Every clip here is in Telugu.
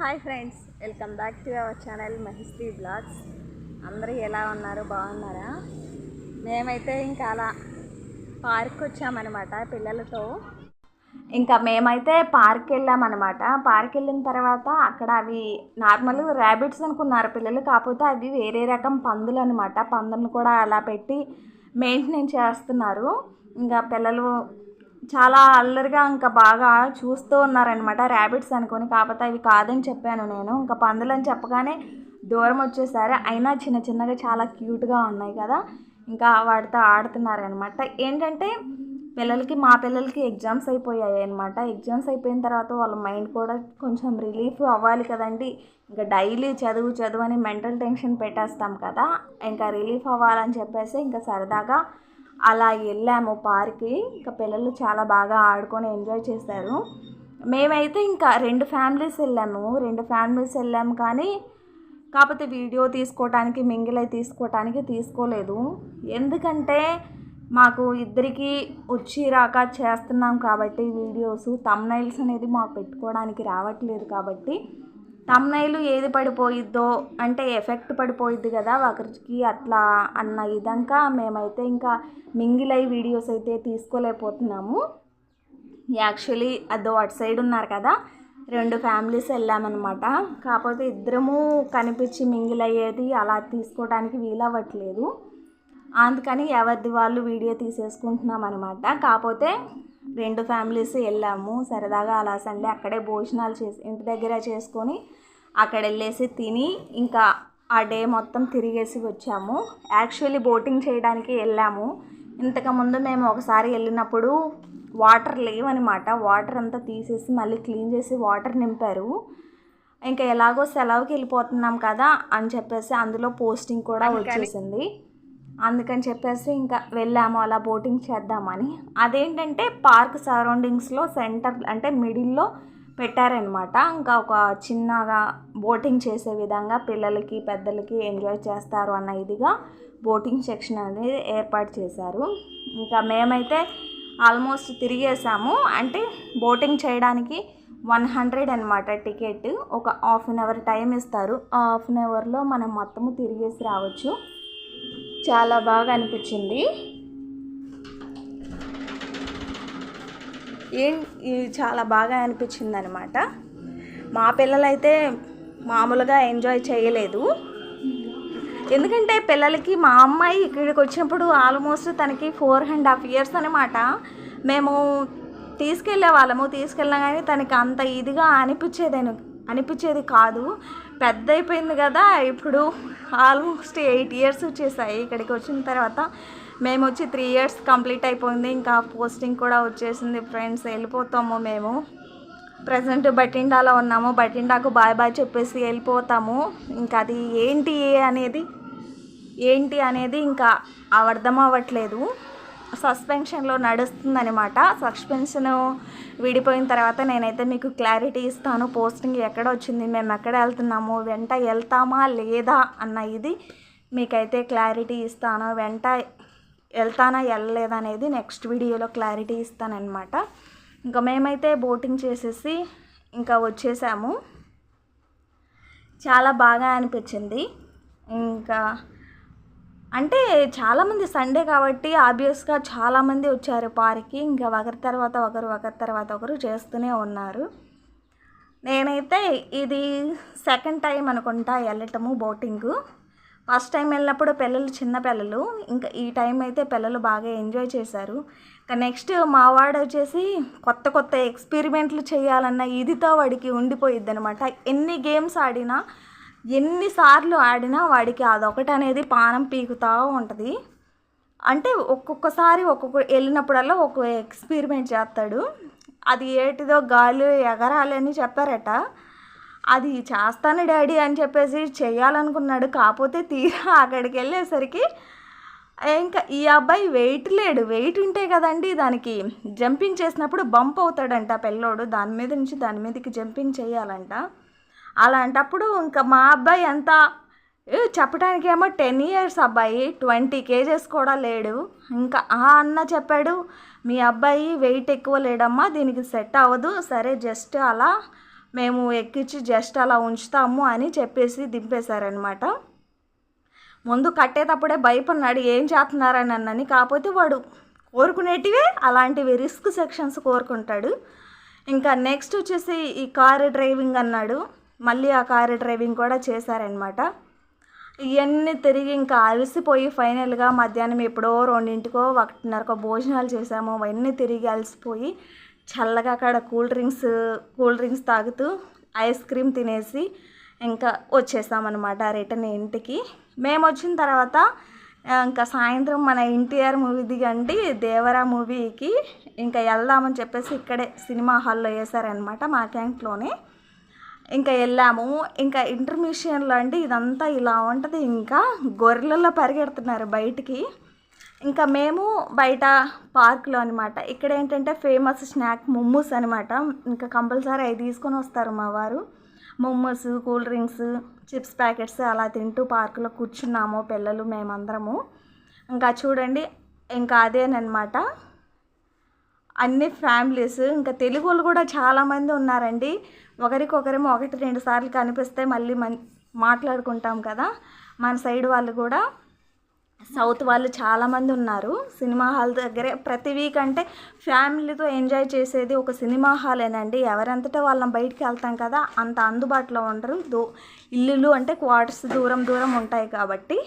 Hi friends welcome back to our channel మహిస్త్రీ vlogs. అందరూ ఎలా ఉన్నారు? బాగున్నారా? మేమైతే ఇంకా అలా పార్క్ వచ్చామన్నమాట పిల్లలతో. ఇంకా మేమైతే పార్క్ వెళ్ళామన్నమాట. పార్క్ వెళ్ళిన తర్వాత అక్కడ అవి నార్మల్ ర్యాబిట్స్ అనుకున్నారు పిల్లలు కాకపోతే అవి వేరే రకం పందులు అనమాట పందులను కూడా అలా పెట్టి మెయింటెనెన్స్ చేస్తున్నారు. ఇంకా పిల్లలు చాలా అల్లరిగా ఇంకా బాగా చూస్తూ ఉన్నారనమాట ర్యాబిట్స్ అనుకొని కాకపోతే అవి కాదని చెప్పాను నేను. ఇంకా పందులు అని చెప్పగానే దూరం వచ్చేసారి. అయినా చిన్న చిన్నగా చాలా క్యూట్గా ఉన్నాయి కదా. ఇంకా వాటితో ఆడుతున్నారనమాట ఏంటంటే పిల్లలకి మా పిల్లలకి ఎగ్జామ్స్ అయిపోయాయి అనమాట ఎగ్జామ్స్ అయిపోయిన తర్వాత వాళ్ళ మైండ్ కూడా కొంచెం రిలీఫ్ అవ్వాలి కదండి. ఇంకా డైలీ చదువు చదువు అని మెంటల్ టెన్షన్ పెట్టేస్తాం కదా. ఇంకా రిలీఫ్ అవ్వాలని చెప్పేసి ఇంకా సరదాగా అలా వెళ్ళాము పార్క్కి. ఇంకా పిల్లలు చాలా బాగా ఆడుకొని ఎంజాయ్ చేశారు. మేమైతే ఇంకా రెండు ఫ్యామిలీస్ వెళ్ళాము. రెండు ఫ్యామిలీస్ వెళ్ళాము కానీ కాకపోతే వీడియో తీసుకోవటానికి మింగిలై తీసుకోవటానికి తీసుకోలేదు. ఎందుకంటే మాకు ఇద్దరికి వచ్చి రాక చేస్తున్నాం కాబట్టి వీడియోస్ తమ్నైల్స్ అనేది మాకు పెట్టుకోవడానికి రావట్లేదు కాబట్టి తమ్నైలు ఏది పడిపోయిద్దో అంటే ఎఫెక్ట్ పడిపోయిద్ది కదా ఒకరికి అట్లా అన్న ఇదంకా మేమైతే ఇంకా మింగిలై వీడియోస్ అయితే తీసుకోలేకపోతున్నాము. యాక్చువల్లీ అదో అటు సైడ్ ఉన్నారు కదా రెండు ఫ్యామిలీస్ వెళ్ళామన్నమాట. కాకపోతే ఇద్దరము కనిపించి మింగిల్ అయ్యేది అలా తీసుకోవడానికి వీలవ్వట్లేదు. అందుకని ఎవరిది వాళ్ళు వీడియో తీసేసుకుంటున్నాం అనమాట కాకపోతే రెండు ఫ్యామిలీస్ వెళ్ళాము సరదాగా అలా సండే అక్కడే భోజనాలు చేసి ఇంటి దగ్గర చేసుకొని అక్కడ వెళ్ళేసి తిని ఇంకా ఆ డే మొత్తం తిరిగేసి వచ్చాము. యాక్చువల్లీ బోటింగ్ చేయడానికి వెళ్ళాము. ఇంతకుముందు మేము ఒకసారి వెళ్ళినప్పుడు వాటర్ లేవన్నమాట వాటర్ అంతా తీసేసి మళ్ళీ క్లీన్ చేసి వాటర్ నింపారు. ఇంకా ఎలాగో సెలవుకి వెళ్ళిపోతున్నాం కదా అని చెప్పేసి అందులో పోస్టింగ్ కూడా వచ్చేసింది. అందుకని చెప్పేసి ఇంకా వెళ్ళాము. అలా బోటింగ్ చేద్దామని. అదేంటంటే పార్క్ సరౌండింగ్స్లో సెంటర్ అంటే మిడిల్లో పెట్టారనమాట. ఇంకా ఒక చిన్నగా బోటింగ్ చేసే విధంగా పిల్లలకి పెద్దలకి ఎంజాయ్ చేస్తారు అన్న ఇదిగా బోటింగ్ సెక్షన్ అనేది ఏర్పాటు చేశారు. ఇంకా మేమైతే ఆల్మోస్ట్ తిరిగేసాము. అంటే బోటింగ్ చేయడానికి వన్ హండ్రెడ్ అనమాట టికెట్. ఒక హాఫ్ అన్ అవర్ టైం ఇస్తారు. ఆ హాఫ్ అన్ అవర్లో మనం మొత్తము తిరిగేసి రావచ్చు. చాలా బాగా అనిపించింది. ఏం ఇది చాలా బాగా అనిపించింది అనమాట మా పిల్లలైతే మామూలుగా ఎంజాయ్ చేయలేదు. ఎందుకంటే పిల్లలకి మా అమ్మాయి ఇక్కడికి వచ్చినప్పుడు ఆల్మోస్ట్ తనకి ఫోర్ అండ్ హాఫ్ ఇయర్స్ అనమాట మేము తీసుకెళ్ళే వాళ్ళము తీసుకెళ్ళినా కానీ తనకి అంత ఇదిగా అనిపించేదేను అనిపించేది కాదు. పెద్ద అయిపోయింది కదా ఇప్పుడు ఆల్మోస్ట్ ఎయిట్ ఇయర్స్ వచ్చేసాయి ఇక్కడికి వచ్చిన తర్వాత. మేము వచ్చి త్రీ ఇయర్స్ కంప్లీట్ అయిపోయింది. ఇంకా పోస్టింగ్ కూడా వచ్చేసింది ఫ్రెండ్స్ వెళ్ళిపోతాము మేము. ప్రజెంట్ బటిండాలో ఉన్నాము. బటిండాకు బాయ్ బాయ్ చెప్పేసి వెళ్ళిపోతాము. ఇంకా అది ఏంటి అనేది ఏంటి అనేది ఇంకా అర్థం అవ్వట్లేదు. సస్పెన్షన్లో నడుస్తుందనమాట సస్పెన్షన్ విడిపోయిన తర్వాత నేనైతే మీకు క్లారిటీ ఇస్తాను. పోస్టింగ్ ఎక్కడ వచ్చింది మేము ఎక్కడ వెళ్తున్నాము వెంట వెళ్తామా లేదా అన్న ఇది మీకైతే క్లారిటీ ఇస్తాను. వెంట వెళ్తానా వెళ్ళలేదా అనేది నెక్స్ట్ వీడియోలో క్లారిటీ ఇస్తానన్నమాట. ఇంకా మేమైతే బోటింగ్ చేసేసి ఇంకా వచ్చేసాము. చాలా బాగా అనిపించింది. ఇంకా అంటే చాలామంది సండే కాబట్టి ఆబ్వియస్గా చాలామంది వచ్చారు పార్కి ఇంకా ఒకరి తర్వాత ఒకరు ఒకరి తర్వాత ఒకరు చేస్తూనే ఉన్నారు. నేనైతే ఇది సెకండ్ టైం అనుకుంటా వెళ్ళటము బోటింగ్ ఫస్ట్ టైం వెళ్ళినప్పుడు పిల్లలు చిన్న పిల్లలు ఇంకా ఈ టైం అయితే పిల్లలు బాగా ఎంజాయ్ చేశారు. ఇంకా నెక్స్ట్ మా వాడు వచ్చేసి కొత్త కొత్త ఎక్స్పెరిమెంట్లు చేయాలన్న ఇదితో వాడికి ఉండిపోయిద్ది అనమాట ఎన్ని గేమ్స్ ఆడినా ఎన్నిసార్లు ఆడినా వాడికి అదొకటి అనేది పానం పీకుతూ ఉంటుంది. అంటే ఒక్కొక్కసారి ఒక్కొక్క వెళ్ళినప్పుడల్లా ఒక్కొక్క ఎక్స్పెరిమెంట్ చేస్తాడు. అది ఏటిదో గాలి ఎగరాలి అని చెప్పారట. అది చేస్తాను డాడీ అని చెప్పేసి చేయాలనుకున్నాడు. కాకపోతే తీరా అక్కడికి వెళ్ళేసరికి ఇంకా ఈ అబ్బాయి వెయిట్ లేడు. వెయిట్ ఉంటే కదండి దానికి జంపింగ్ చేసినప్పుడు బంప్ అవుతాడంట పిల్లోడు. దాని మీద నుంచి దాని మీదకి జంపింగ్ చేయాలంట. అలాంటప్పుడు ఇంకా మా అబ్బాయి ఎంత? చెప్పడానికేమో టెన్ ఇయర్స్ అబ్బాయి. ట్వంటీ కేజెస్ కూడా లేడు. ఇంకా ఆ అన్న చెప్పాడు మీ అబ్బాయి వెయిట్ ఎక్కువ లేడమ్మా దీనికి సెట్ అవ్వదు. సరే జస్ట్ అలా మేము ఎక్కించి జస్ట్ అలా ఉంచుతాము అని చెప్పేసి దింపేశారనమాట ముందు కట్టేటప్పుడే భయపడినాడు ఏం చేస్తున్నారని అన్నని కాకపోతే వాడు కోరుకునేటివే అలాంటివి రిస్క్ సెక్షన్స్ కోరుకుంటాడు. ఇంకా నెక్స్ట్ వచ్చేసి ఈ కారు డ్రైవింగ్ అన్నాడు. మళ్ళీ ఆ కారు డ్రైవింగ్ కూడా చేశారనమాట ఇవన్నీ తిరిగి ఇంకా అలసిపోయి ఫైనల్గా మధ్యాహ్నం ఎప్పుడో రెండింటికో ఒకటిన్నరకో భోజనాలు చేసాము అవన్నీ తిరిగి అలసిపోయి చల్లగా అక్కడ కూల్ డ్రింక్స్ కూల్ డ్రింక్స్ తాగుతూ ఐస్ క్రీమ్ తినేసి ఇంకా వచ్చేసామన్నమాట రిటర్న్ ఇంటికి. మేము వచ్చిన తర్వాత ఇంకా సాయంత్రం మన ఎన్టీఆర్ మూవీ దిగండి దేవరా మూవీకి ఇంకా వెళ్దామని చెప్పేసి ఇక్కడే సినిమా హాల్లో వేసారనమాట మా క్యాంక్లోనే ఇంకా వెళ్ళాము. ఇంకా ఇంటర్మిషన్లో అంటే ఇదంతా ఇలా ఉంటుంది. ఇంకా గొర్రెలలో పరిగెడుతున్నారు బయటికి. ఇంకా మేము బయట పార్క్లో అనమాట ఇక్కడ ఏంటంటే ఫేమస్ స్నాక్ మొమ్మూస్ అనమాట ఇంకా కంపల్సరీ అవి తీసుకొని వస్తారు మా వారు. Momos cool drinks chips packets అలా తింటూ పార్కులో కూర్చున్నాము పిల్లలు మేమందరము. ఇంకా చూడండి ఇంకా అదేనమాట అన్ని ఫ్యామిలీస్ ఇంకా తెలుగు వాళ్ళు కూడా చాలామంది ఉన్నారండి. ఒకరికొకరేమో ఒకటి రెండు సార్లు కనిపిస్తే మళ్ళీ మన్ మాట్లాడుకుంటాం కదా మన సైడ్ వాళ్ళు కూడా. సౌత్ వాళ్ళు చాలామంది ఉన్నారు. సినిమా హాల్ దగ్గరే ప్రతి వీక్ అంటే ఫ్యామిలీతో ఎంజాయ్ చేసేది ఒక సినిమా హాలేనండి. ఎవరంతటా వాళ్ళని బయటికి వెళ్తాం కదా అంత అందుబాటులో ఉండరు. దూ ఇల్లులు అంటే క్వార్టర్స్ దూరం దూరం ఉంటాయి కాబట్టి.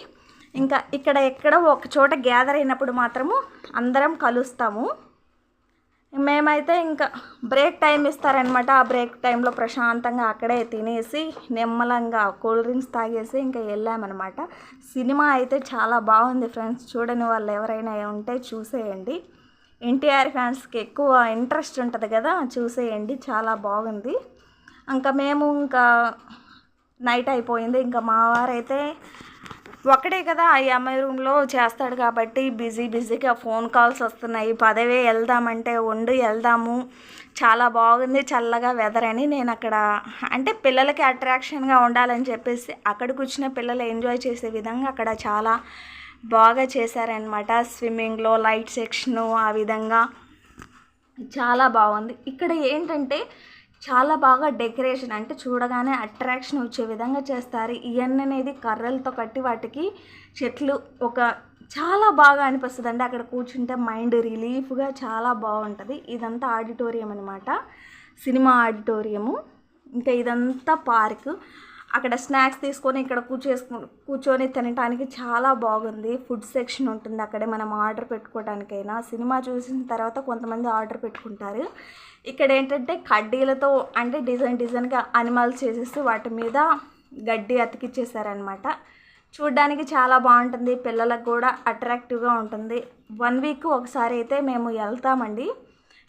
ఇంకా ఇక్కడ ఎక్కడ ఒక చోట గ్యాదర్ అయినప్పుడు మాత్రము అందరం కలుస్తాము. మేమైతే ఇంకా బ్రేక్ టైం ఇస్తారనమాట ఆ బ్రేక్ టైంలో ప్రశాంతంగా అక్కడే తినేసి నిమ్మలంగా కూల్ డ్రింక్స్ తాగేసి ఇంకా వెళ్ళామన్నమాట. సినిమా అయితే చాలా బాగుంది ఫ్రెండ్స్. చూడని వాళ్ళు ఎవరైనా ఉంటే చూసేయండి. ఎన్టీఆర్ ఫ్యాన్స్కి ఎక్కువ ఇంట్రెస్ట్ ఉంటుంది కదా చూసేయండి. చాలా బాగుంది. ఇంకా మేము ఇంకా నైట్ అయిపోయింది. ఇంకా మా వారైతే ఒక్కడే కదా ఆ అమ్మాయి రూమ్లో చేస్తాడు కాబట్టి బిజీ బిజీగా ఫోన్ కాల్స్ వస్తున్నాయి. పదవే వెళ్దామంటే ఉండు వెళ్దాము. చాలా బాగుంది చల్లగా వెదర్ అని నేను అక్కడ అంటే పిల్లలకి అట్రాక్షన్గా ఉండాలని చెప్పేసి అక్కడికి వచ్చిన పిల్లలు ఎంజాయ్ చేసే విధంగా అక్కడ చాలా బాగా చేశారనమాట స్విమ్మింగ్లో లైట్ సెక్షను ఆ విధంగా. చాలా బాగుంది. ఇక్కడ ఏంటంటే చాలా బాగా డెకరేషన్ అంటే చూడగానే అట్రాక్షన్ వచ్చే విధంగా చేస్తారు. ఇవన్నీ అనేది కర్రలతో కట్టి వాటికి చెట్లు ఒక చాలా బాగా అనిపిస్తుంది అండి అక్కడ కూర్చుంటే మైండ్ రిలీఫ్గా చాలా బాగుంటుంది. ఇదంతా ఆడిటోరియం అనమాట సినిమా ఆడిటోరియము. ఇంకా ఇదంతా పార్క్. అక్కడ స్నాక్స్ తీసుకొని ఇక్కడ కూర్చేసుకు కూర్చొని తినడానికి చాలా బాగుంది. ఫుడ్ సెక్షన్ ఉంటుంది అక్కడే మనం ఆర్డర్ పెట్టుకోవడానికైనా సినిమా చూసిన తర్వాత కొంతమంది ఆర్డర్ పెట్టుకుంటారు. ఇక్కడ ఏంటంటే కడ్డీలతో అంటే డిజైన్ డిజైన్గా అనిమల్స్ చేసేసి వాటి మీద గడ్డి అతికిచ్చేసారనమాట చూడ్డానికి చాలా బాగుంటుంది. పిల్లలకు కూడా అట్రాక్టివ్గా ఉంటుంది. వన్ వీక్ ఒకసారి అయితే మేము వెళ్తామండి.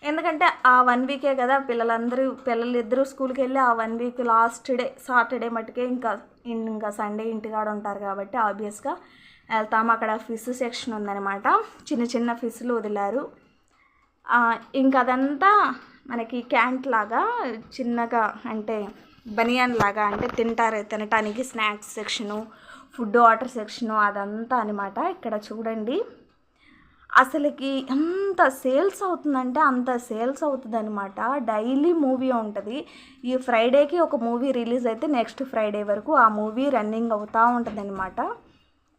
ఎందుకంటే ఆ వన్ వీకే కదా పిల్లలందరూ పిల్లలిద్దరూ స్కూల్కి వెళ్ళి ఆ one week last day Saturday మట్టుకే ఇంకా ఇంకా సండే ఇంటికాడ ఉంటారు కాబట్టి ఆబ్వియస్గా వెళ్తాము. అక్కడ ఫిష్ సెక్షన్ ఉందన్నమాట. చిన్న చిన్న ఫిష్లు వదిలారు. ఇంకా అదంతా మనకి క్యాంట్ లాగా చిన్నగా అంటే బనియాన్ లాగా అంటే తింటారు. తినటానికి snacks section food water section అదంతా అనమాట ఇక్కడ చూడండి. అసలుకి ఎంత సేల్స్ అవుతుందంటే అంత సేల్స్ అవుతుంది అనమాట డైలీ మూవీ ఉంటుంది. ఈ ఫ్రైడేకి ఒక మూవీ రిలీజ్ అయితే నెక్స్ట్ ఫ్రైడే వరకు ఆ మూవీ రన్నింగ్ అవుతూ ఉంటుంది అనమాట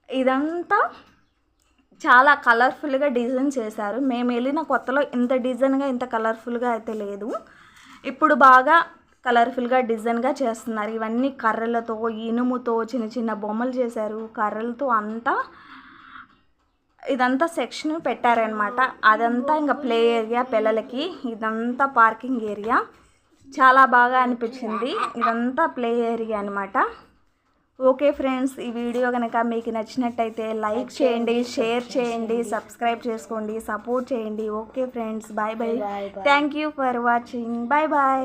ఇదంతా చాలా కలర్ఫుల్గా డిజైన్ చేశారు. మేము వెళ్ళిన కొత్తలో ఇంత డిజైన్గా ఇంత కలర్ఫుల్గా అయితే లేదు. ఇప్పుడు బాగా కలర్ఫుల్గా డిజైన్గా చేస్తున్నారు. ఇవన్నీ కర్రలతో ఇనుముతో చిన్న చిన్న బొమ్మలు చేశారు. కర్రలతో అంతా ఇదంతా సెక్షన్ పెట్టారనమాట అదంతా ఇంకా ప్లే ఏరియా పిల్లలకి. ఇదంతా పార్కింగ్ ఏరియా. చాలా బాగా అనిపించింది. ఇదంతా ప్లే ఏరియా అనమాట ఓకే ఫ్రెండ్స్ ఈ వీడియో కనుక మీకు నచ్చినట్టయితే లైక్ చేయండి షేర్ చేయండి సబ్స్క్రైబ్ చేసుకోండి సపోర్ట్ చేయండి. Okay friends bye bye. Thank you for watching. Bye bye.